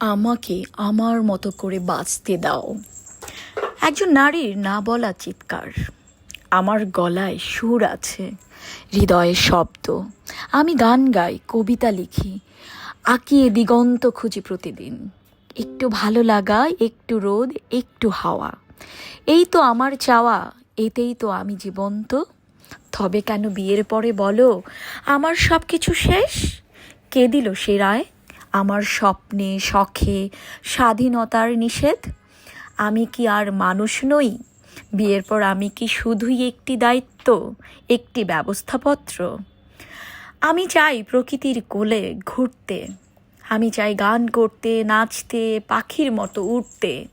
আমাকে আমার মতো করে বাঁচতে দাও। একজন নারীর না বলা চিৎকার। আমার গলায় সুর আছে, হৃদয়ে শব্দ। আমি গান গাই, কবিতা লিখি, আঁকিয়ে দিগন্ত খুঁজি প্রতিদিন। একটু ভালো লাগা, একটু রোদ, একটু হাওয়া। এই তো আমার চাওয়া, এতেই তো আমি জীবন্ত। তবে কেন বিয়ের পরে বলো, আমার সব কিছু শেষ? কে দিল সে রায়? আমার স্বপ্নে, শখে, স্বাধীনতার নিষেধ? আমি কি আর মানুষ নই? বিয়ের পর আমি কি শুধুই একটি দায়িত্ব, একটি ব্যবস্থাপত্র? আমি চাই প্রকৃতির কোলে ঘুরতে। আমি চাই গান করতে, নাচতে, পাখির মতো উঠতে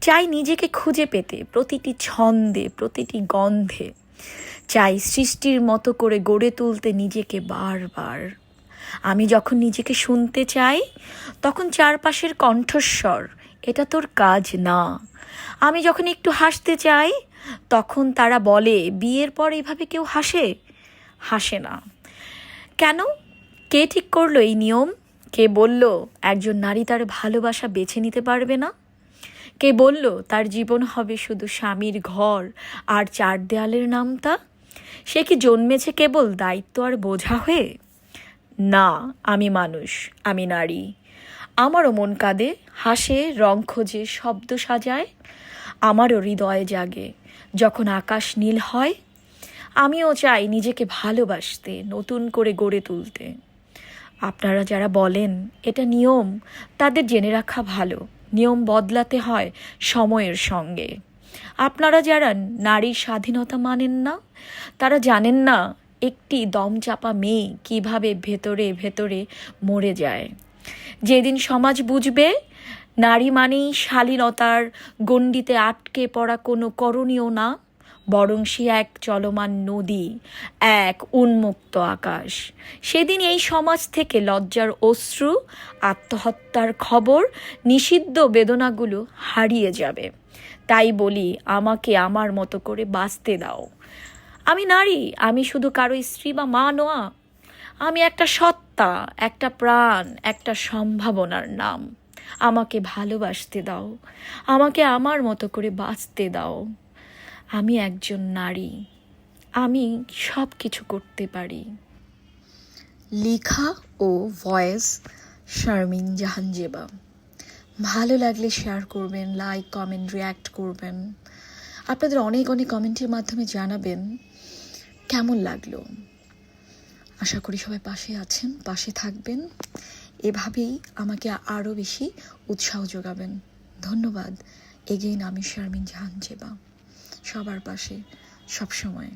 চাই নিজেকে খুঁজে পেতে প্রতিটি ছন্দে, প্রতিটি গন্ধে। চাই সৃষ্টির মতো করে গড়ে তুলতে নিজেকে বারবার। আমি যখন নিজেকে শুনতে চাই, তখন চারপাশের কণ্ঠস্বর, এটা তোর কাজ না। আমি যখন একটু হাসতে চাই, তখন তারা বলে, বিয়ের পর এভাবে কেউ হাসে? হাসে না। কেন? কে ঠিক করল এই নিয়ম? কে বলল, একজন নারী তার ভালোবাসা বেছে নিতে পারবে না? কে বলল, তার জীবন হবে শুধু স্বামীর ঘর আর চার দেয়ালের নামতা? সে কি জন্মেছে কেবল দায়িত্ব আর বোঝা হয়ে? না, আমি মানুষ, আমি নারী। আমারও মন কাঁদে, হাসে, রং খোঁজে, শব্দ সাজায়। আমারও হৃদয়ে জাগে, যখন আকাশ নীল হয়। আমিও চাই নিজেকে ভালোবাসতে, নতুন করে গড়ে তুলতে। আপনারা যারা বলেন, এটা নিয়ম, তাদের জেনে রাখা ভালো। নিয়ম বদলাতে হয় সময়ের সঙ্গে। আপনারা যারা নারীর স্বাধীনতা মানেন না, তারা জানেন না একটি দমচাপা মেয়ে কীভাবে ভেতরে ভেতরে মরে যায়? যেদিন সমাজ বুঝবে, নারী মানেই শালীনতার গণ্ডিতে আটকে পড়া কোনো করণীয় না, বরং সে এক চলমান নদী, এক উন্মুক্ত আকাশ। সেদিন এই সমাজ থেকে লজ্জার অশ্রু, আত্মহত্যার খবর, নিষিদ্ধ বেদনাগুলো হারিয়ে যাবে। তাই বলি, আমাকে আমার মতো করে বাঁচতে দাও। আমি নারী, আমি শুধু কারও স্ত্রী বা মা নোয়া। আমি একটা সত্তা, একটা প্রাণ, একটা সম্ভাবনার নাম। আমাকে ভালোবাসতে দাও, আমাকে আমার মতো করে বাঁচতে দাও। আমি একজন নারী, আমি সব কিছু করতে পারি। লেখা ও ভয়েস শারমিন জাহানজেবা। ভালো লাগলে শেয়ার করবেন লাইক কমেন্ট রিয়্যাক্ট করবেন। আপনাদের অনেক অনেক কমেন্টের মাধ্যমে জানাবেন। কেমন লাগল? আশা করি সবাই পাশে আছেন, পাশে থাকবেন। এভাবেই আমাকে আরও বেশি উৎসাহ যোগাবেন। ধন্যবাদ। এগেইন আমি শারমিন জাহান জেবা। সবার পাশে সবসময়।